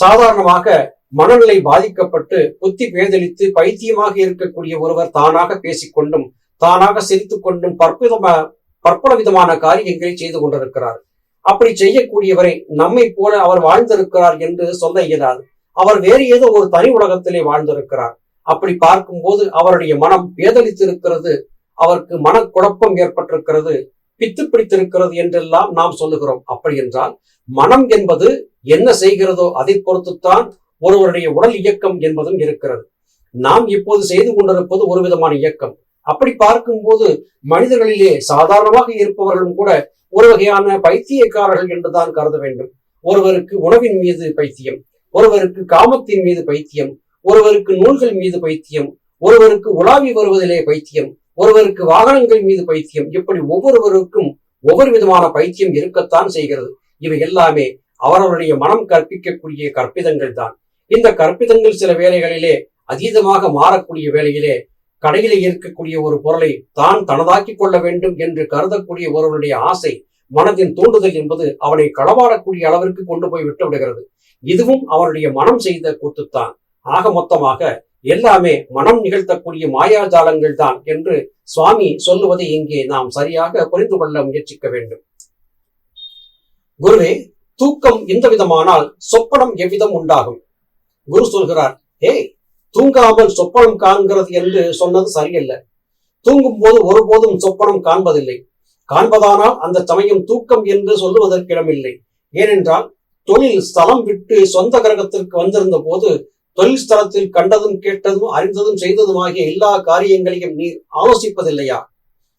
சாதாரணமாக மனநிலை பாதிக்கப்பட்டு புத்தி பேதலித்து பைத்தியமாக இருக்கக்கூடிய ஒருவர் தானாக பேசிக்கொண்டும் தானாக சிரித்துக் கொண்டும் பற்புதமா பற்பல விதமான காரியங்களை செய்து கொண்டிருக்கிறார். அப்படி செய்யக்கூடியவரை நம்மை போல அவர் வாழ்ந்திருக்கிறார் என்று சொல்ல இயலாது. அவர் வேறு ஏதோ ஒரு தனி உலகத்திலே வாழ்ந்திருக்கிறார். அப்படி பார்க்கும்போது அவருடைய மனம் பேதலித்திருக்கிறது அவருக்கு மனக்குழப்பம் ஏற்பட்டிருக்கிறது. பித்து பிடித்திருக்கிறது என்றெல்லாம் நாம் சொல்லுகிறோம். அப்படி என்றால் மனம் என்பது என்ன செய்கிறதோ அதை பொறுத்துத்தான் ஒருவருடைய உடல் இயக்கம் என்பதும் இருக்கிறது. நாம் இப்போது செய்து கொண்டிருப்பது ஒரு விதமான இயக்கம். அப்படி பார்க்கும்போது மனிதர்களிலே சாதாரணமாக இருப்பவர்களும் கூட ஒரு வகையான பைத்தியக்காரர்கள் என்றுதான் கருத வேண்டும். ஒருவருக்கு உணவின் மீது பைத்தியம் ஒருவருக்கு காமத்தின் மீது பைத்தியம் ஒருவருக்கு நூல்கள் மீது பைத்தியம் ஒருவருக்கு உலாவி வருவதிலே பைத்தியம் ஒருவருக்கு வாகனங்கள் மீது பைத்தியம் இப்படி ஒவ்வொருவருக்கும் ஒவ்வொரு விதமான பைத்தியம் இருக்கத்தான் செய்கிறது. இவை எல்லாமே அவரவருடைய மனம் கற்பிக்கக்கூடிய கற்பிதங்கள் தான். இந்த கற்பிதங்கள் சில வேலைகளிலே அதீதமாக மாறக்கூடிய வேலையிலே கடையிலே இருக்கக்கூடிய ஒரு பொருளை தான் தனதாக்கிக் கொள்ள வேண்டும் என்று கருதக்கூடிய ஒருவனுடைய ஆசை மனதின் தூண்டுதல் என்பது அவனை களவாடக்கூடிய அளவிற்கு கொண்டு போய் விட்டு விடுகிறது. இதுவும் அவருடைய மனம் செய்த கூத்துத்தான். ஆக மொத்தமாக எல்லாமே மனம் நிகழ்த்தக்கூடிய மாயாஜாலங்கள் தான் என்று சுவாமி சொல்லுவதை இங்கே நாம் சரியாக புரிந்து கொள்ள முயற்சிக்க வேண்டும். குருவே தூக்கம் எந்த விதமானால் சொப்பனம் எவ்விதம் உண்டாகும்? குரு சொல்கிறார் ஏய் தூங்காமல் சொப்பனம் காண்கிறது என்று சொன்னது சரியல்ல. தூங்கும் போது ஒருபோதும் சொப்பனம் காண்பதில்லை. காண்பதானால் அந்த சமயம் தூக்கம் என்று சொல்லுவதற்கிடமில்லை. ஏனென்றால் தொழில் ஸ்தலம் விட்டு சொந்த கிரகத்திற்கு வந்திருந்த போது தொழில் ஸ்தலத்தில் கண்டதும் கேட்டதும் அறிந்ததும் செய்ததுமாகிய எல்லா காரியங்களையும் நீர் ஆலோசிப்பதில்லையா?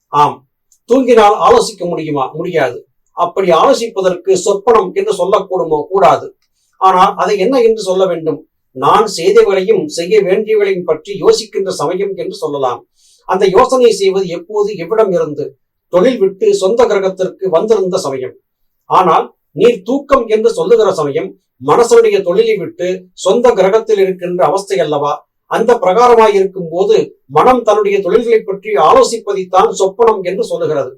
ஆம். தூங்கினால் ஆலோசிக்க முடியுமா? முடியாது. அப்படி ஆலோசிப்பதற்கு சொப்பனம் என்று சொல்லக்கூடுமோ? கூடாது. ஆனால் அதை என்ன என்று சொல்ல வேண்டும்? நான் செய்தவளையும் செய்ய வேண்டியவளையும் பற்றி யோசிக்கின்ற சமயம் என்று சொல்லலாம். அந்த யோசனை செய்வது எப்போது எவ்விடம் இருந்து? தொழில் விட்டு சொந்த கிரகத்திற்கு வந்திருந்த சமயம். ஆனால் நீர் தூக்கம் என்று சொல்லுகிற சமயம் மனசனுடைய தொழிலை விட்டு சொந்த கிரகத்தில் இருக்கின்ற அவஸ்தை அல்லவா? அந்த பிரகாரமாய் இருக்கும் போது மனம் தன்னுடைய தொழில்களை பற்றி ஆலோசிப்பதைத்தான் சொப்பனம் என்று சொல்லுகிறது.